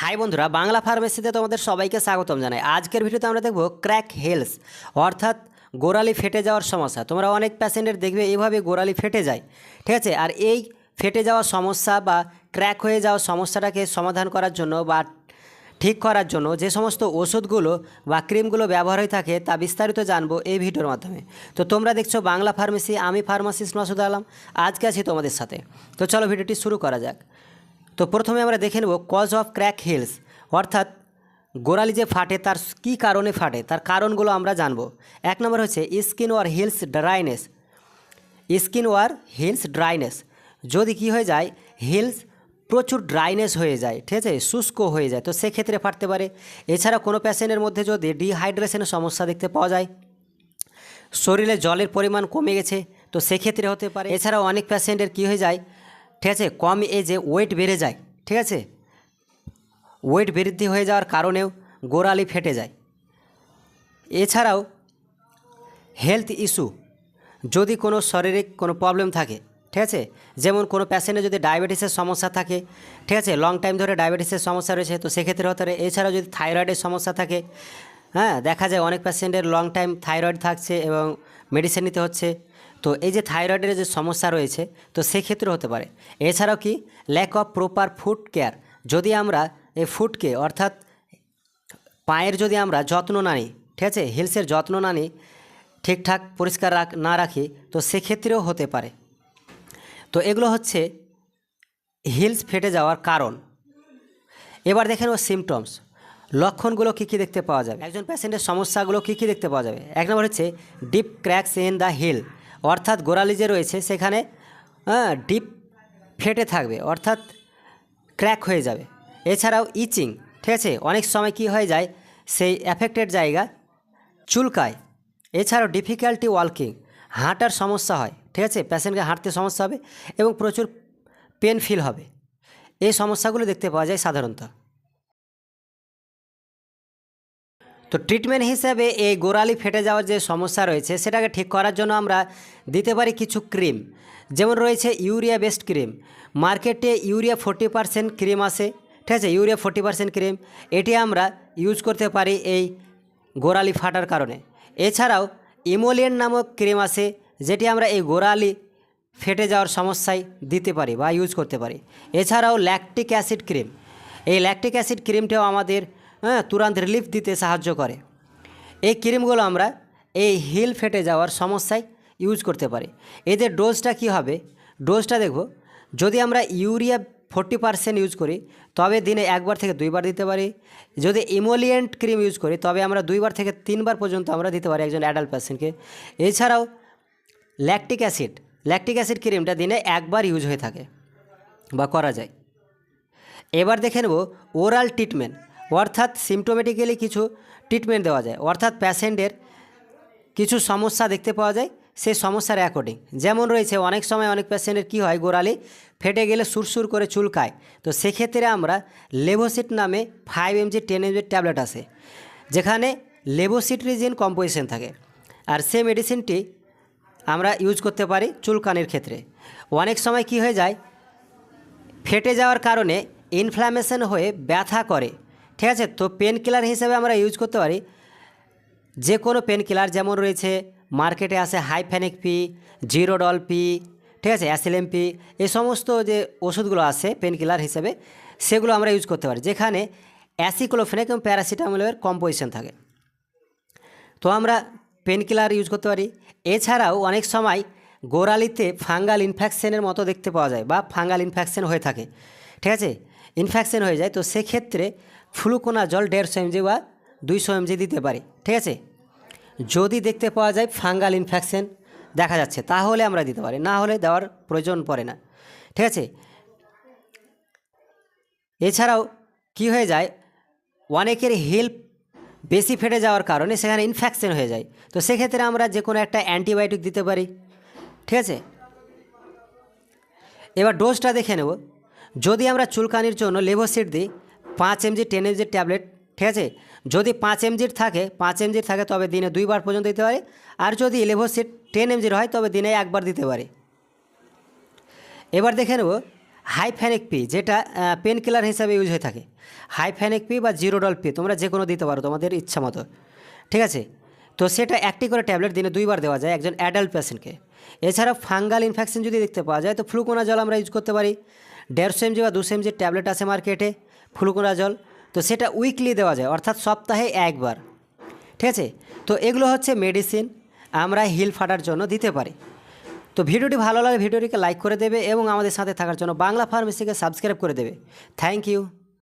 High বন্ধুরা, বাংলা ফার্মেসিতে তোমাদের সবাইকে স্বাগতম জানাই। আজকের ভিডিওতে আমরা দেখব ক্র্যাক হেলস, অর্থাৎ গোড়ালি ফেটে যাওয়ার সমস্যা। তোমরা অনেক প্যাসেন্টের দেখবে এইভাবে গোড়ালি ফেটে যায়, ঠিক আছে? আর এই ফেটে যাওয়ার সমস্যা বা ক্র্যাক হয়ে যাওয়ার সমস্যাটাকে সমাধান করার জন্য বা ঠিক করার জন্য যে সমস্ত ওষুধগুলো বা ক্রিমগুলো ব্যবহার হয়ে থাকে তা বিস্তারিত জানব এই ভিডিওর মাধ্যমে। তো তোমরা দেখছ বাংলা ফার্মেসি, আমি ফার্মাসিস্ট মাসুদ আলম, আজকে আছি তোমাদের সাথে। তো চলো ভিডিওটি শুরু করা যাক। তো প্রথমে আমরা দেখে নেব কজ অফ ক্র্যাক হিলস অর্থাৎ গোড়ালি যে ফাটে তার কী কারণে ফাটে, তার কারণগুলো আমরা জানব। এক নম্বর হচ্ছে skin or heels dryness skin or heels dryness যদি কি হয়ে যায় হিলস প্রচুর ড্রাইনেস হয়ে যায়, ঠিক আছে, শুষ্ক হয়ে যায়, তো সেক্ষেত্রে ফাটতে পারে। এছাড়া কোনো প্যাসেন্টের মধ্যে যদি ডিহাইড্রেশনের সমস্যা দেখতে পাওয়া যায়, শরীরে জলের পরিমাণ কমে গেছে, তো সেক্ষেত্রে হতে পারে। এছাড়াও অনেক প্যাশেন্টের কী হয়ে যায় ঠিক আছে? কম এজে ওয়েট বেড়ে যায়, ঠিক আছে? ওয়েট বৃদ্ধি হয়ে যাওয়ার কারণেও গোড়ালি ফেটে যায়। এছাড়াও হেলথ ইস্যু যদি কোনো শারীরিক কোনো প্রবলেম থাকে, ঠিক আছে? যেমন কোনো প্যাসেন্টের যদি ডায়াবেটিসের সমস্যা থাকে, ঠিক আছে? লং টাইম ধরে ডায়াবেটিসের সমস্যা রয়েছে, তো সেক্ষেত্রে হতে পারে। এছাড়াও যদি থাইরয়েডের সমস্যা থাকে হ্যাঁ? দেখা যায় অনেক প্যাসেন্টের লং টাইম থাইরয়েড থাকছে এবং মেডিসিন নিতে হচ্ছে। তো এই যে থাইরয়েডের যে সমস্যা রয়েছে, তো সেক্ষেত্রে হতে পারে। এছাড়াও কি lack of proper food care যদি আমরা এই ফুডকে অর্থাৎ পায়ের যদি আমরা যত্ন না নিই, ঠিক আছে হিলসের যত্ন না নিই, ঠিকঠাক পরিষ্কার রাখ, না রাখি, তো সেক্ষেত্রেও হতে পারে। তো এগুলো হচ্ছে হিলস ফেটে যাওয়ার কারণ। এবার দেখেন ও সিমটমস লক্ষণগুলো কী কী দেখতে পাওয়া যাবে? একজন প্যাসেন্টের সমস্যাগুলো কী কী দেখতে পাওয়া যাবে? এক নম্বর হচ্ছে deep cracks in the heel অর্থাৎ গোড়ালি যে রয়েছে, সেখানে হ্যাঁ ডিপ ফেটে থাকবে, অর্থাৎ ক্র্যাক হয়ে যাবে। এছাড়াও ইচিং, ঠিক আছে? অনেক সময় কি হয়ে যায়, সেই অ্যাফেক্টেড জায়গা চুলকায়। এছাড়াও ডিফিকাল্টি ওয়ালকিং, হাঁটার সমস্যা হয়, ঠিক আছে? প্যাসেন্টকে হাঁটতে সমস্যা হবে এবং প্রচুর পেন ফিল হবে। এই সমস্যাগুলো দেখতে পাওয়া যায় সাধারণত। তো ট্রিটমেন্ট হিসেবে এই গোড়ালি ফেটে যাওয়ার যে সমস্যা রয়েছে, সেটাকে ঠিক করার জন্য আমরা দিতে পারি কিছু ক্রিম যেমন রয়েছে ইউরিয়া বেস্ট ক্রিম মার্কেটে ইউরিয়া ফোর্টি পারসেন্ট ক্রিম আসে, ঠিক আছে? ইউরিয়া ফোর্টি পারসেন্ট ক্রিম এটি আমরা ইউজ করতে পারি এই গোড়ালি ফাটার কারণে। এছাড়াও ইমোলিয়েন নামক ক্রিম আছে যেটি আমরা এই গোড়ালি ফেটে যাওয়ার সমস্যায় দিতে পারি বা ইউজ করতে পারি। এছাড়াও ল্যাকটিক অ্যাসিড ক্রিম এই ল্যাকটিক অ্যাসিড ক্রিমটাও আমাদের হ্যাঁ তুরন্ত রিলিফ দিতে সাহায্য করে। এই ক্রিমগুলো আমরা এই হিল ফেটে যাওয়ার সমস্যায় ইউজ করতে পারি। এদের ডোজটা কি হবে? ডোজটা দেখব। যদি আমরা ইউরিয়া ফোর্টি পারসেন্ট ইউজ করি, তবে দিনে একবার থেকে দুইবার দিতে পারি। যদি ইমোলিয়েন্ট ক্রিম ইউজ করি, তবে আমরা দুইবার থেকে তিনবার পর্যন্ত আমরা দিতে পারি একজন অ্যাডাল্ট পেশেন্টকে এছাড়াও ল্যাকটিক অ্যাসিড ল্যাকটিক অ্যাসিড ক্রিমটা দিনে একবার ইউজ হয়ে থাকে বা করা যায়। এবার দেখে নেব ওরাল ট্রিটমেন্ট অর্থাৎ সিমটোমেটিক্যালি কিছু ট্রিটমেন্ট দেওয়া যায়। অর্থাৎ প্যাশেন্টের কিছু সমস্যা দেখতে পাওয়া যায়, সেই সমস্যার অ্যাকর্ডিং যেমন রয়েছে, অনেক সময় অনেক পেশেন্টের কী হয়, গোড়ালি ফেটে গেলে সুরসুর করে চুলকায় তো সেক্ষেত্রে আমরা লেভোসিট নামে ফাইভ এমজি টেন এমজির ট্যাবলেট আছে, যেখানে লেভোসিট্রিজিন কম্পোজিশন থাকে। আর সে মেডিসিনটি আমরা ইউজ করতে পারি চুলকানির ক্ষেত্রে। অনেক সময় কি হয়ে যায়, ফেটে যাওয়ার কারণে ইনফ্ল্যামেশন হয়ে ব্যথা করে। ঠিক আছে, তো পেন কিলার হিসেবে আমরা ইউজ করতে পারি। যে কোনো পেন কিলার যেমন রয়েছে মার্কেটে আছে হাইফ্যানিক পি জিরোডল পি ঠিক আছে অ্যাসিলেম পি এই সমস্ত যে ওষুধগুলো আছে পেন কিলার হিসেবে, সেগুলো আমরা ইউজ করতে পারি, যেখানে অ্যাসিক্লোফেনিক এবং প্যারাসিটামলের কম্পোজিশন থাকে। তো আমরা পেন কিলার ইউজ করতে পারি। এছাড়াও অনেক সময় গোড়ালিতে ফাঙ্গাল ইনফেকশনের মতো দেখতে পাওয়া যায় বা ফাঙ্গাল ইনফেকশন হয়ে থাকে, ঠিক আছে ইনফেকশন হয়ে যায়, তো সেক্ষেত্রে ফ্লুকোনা জল দেড়শো এমজি বা দুইশো এমজি দিতে পারি, ঠিক আছে? যদি দেখতে পাওয়া যায় ফাঙ্গাল ইনফেকশন দেখা যাচ্ছে, তাহলে আমরা দিতে পারি, না হলে দেওয়ার প্রয়োজন পড়ে না, ঠিক আছে? এছাড়াও কি হয়ে যায়, অনেকের হেল্প বেশি ফেটে যাওয়ার কারণে সেখানে ইনফেকশন হয়ে যায়, তো সেক্ষেত্রে আমরা যে কোনো একটা অ্যান্টিবায়োটিক দিতে পারি, ঠিক আছে? এবার ডোজটা দেখে নেব, যদি আমরা চুলকানির জন্য লেভোসিট দিই পাঁচ এমজি, টেন এমজির ট্যাবলেট, ঠিক আছে? যদি পাঁচ এমজির থাকে, পাঁচ এমজির থাকে, তবে দিনে দুইবার পর্যন্ত দিতে পারি। আর যদি লেভোসিট টেন এমজির হয়, তবে দিনে একবার দিতে পারি। এবার দেখে নেব হাইফ্যানিক পি, যেটা পেন কিলার হিসাবে ইউজ হয়ে থাকে। হাইফ্যানিক পি বা জিরোডল পি, তোমরা যে কোনো দিতে পারো, তোমাদের ইচ্ছা মতো। ঠিক আছে? তো সেটা একটি করে ট্যাবলেট দিনে দুইবার দেওয়া যায় একজন অ্যাডাল্ট পেশেন্টকে। এছাড়া ফাঙ্গাল ইনফেকশন যদি দেখতে পাওয়া যায়, তো ফ্লুকোনা জল আমরা ইউজ করতে পারি। দেড়শো এমজি বা দুশো এমজির ট্যাবলেট আছে মার্কেটে। ফ্লুকোনা জল, তো সেটা উইকলি দেওয়া যায়, অর্থাৎ সপ্তাহে একবার। ঠিক আছে? তো এগুলো হচ্ছে মেডিসিন আমরা হিল ফাটার জন্য দিতে পারি। তো ভিডিওটি ভালো লাগে ভিডিওটিকে লাইক করে দেবে এবং আমাদের সাথে থাকার জন্য বাংলা ফার্মেসিকে সাবস্ক্রাইব করে দেবে। Thank you